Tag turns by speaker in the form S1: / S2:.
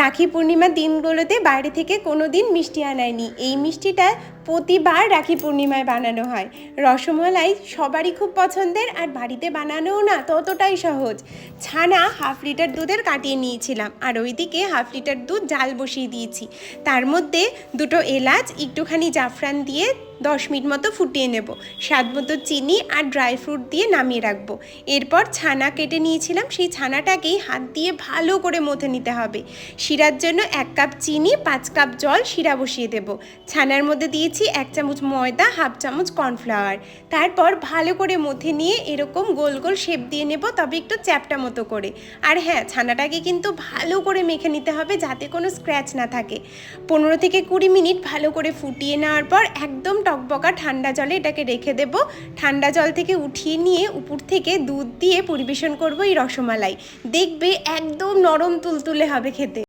S1: রাখি পূর্ণিমার দিনগুলোতে বাইরে থেকে কোনো দিন মিষ্টি আনায়নি। এই মিষ্টিটা প্রতিবার রাখি পূর্ণিমায় বানানো হয়। রসমলাই সবারই খুব পছন্দের আর বাড়িতে বানানোও না ততটাই সহজ। ছানা হাফ লিটার দুধের কাটিয়ে নিয়েছিলাম আর ওইদিকে হাফ লিটার দুধ জাল বসিয়ে দিয়েছি। তার মধ্যে দুটো এলাচ, একটুখানি জাফরান দিয়ে দশ মিনিট মতো ফুটিয়ে নেব। স্বাদ মতো চিনি আর ড্রাই ফ্রুট দিয়ে নামিয়ে রাখব। এরপর ছানা কেটে নিয়েছিলাম। সেই ছানাটাকেই হাত দিয়ে ভালো করে মথে নিতে হবে। শিরার জন্য এক কাপ চিনি, পাঁচ কাপ জল, শিরা বসিয়ে দেব। ছানার মধ্যে দিয়েছি এক চামচ ময়দা, হাফ চামচ কর্নফ্লাওয়ার। তারপর ভালো করে মথে নিয়ে এরকম গোল গোল শেপ দিয়ে নেব, তবে একটু চ্যাপটা মতো করে। আর হ্যাঁ ছানাটাকে কিন্তু ভালো করে মেখে নিতে হবে যাতে কোনো স্ক্র্যাচ না থাকে। পনেরো থেকে কুড়ি মিনিট ভালো করে ফুটিয়ে নেওয়ার পর একদম টকবকা ঠান্ডা জলে এটাকে রেখে দেব। ঠান্ডা জল থেকে উঠিয়ে নিয়ে উপর থেকে দুধ দিয়ে পরিবেশন করব এই রসমালাই। দেখবে একদম নরম তুলতুলে হবে খেতে।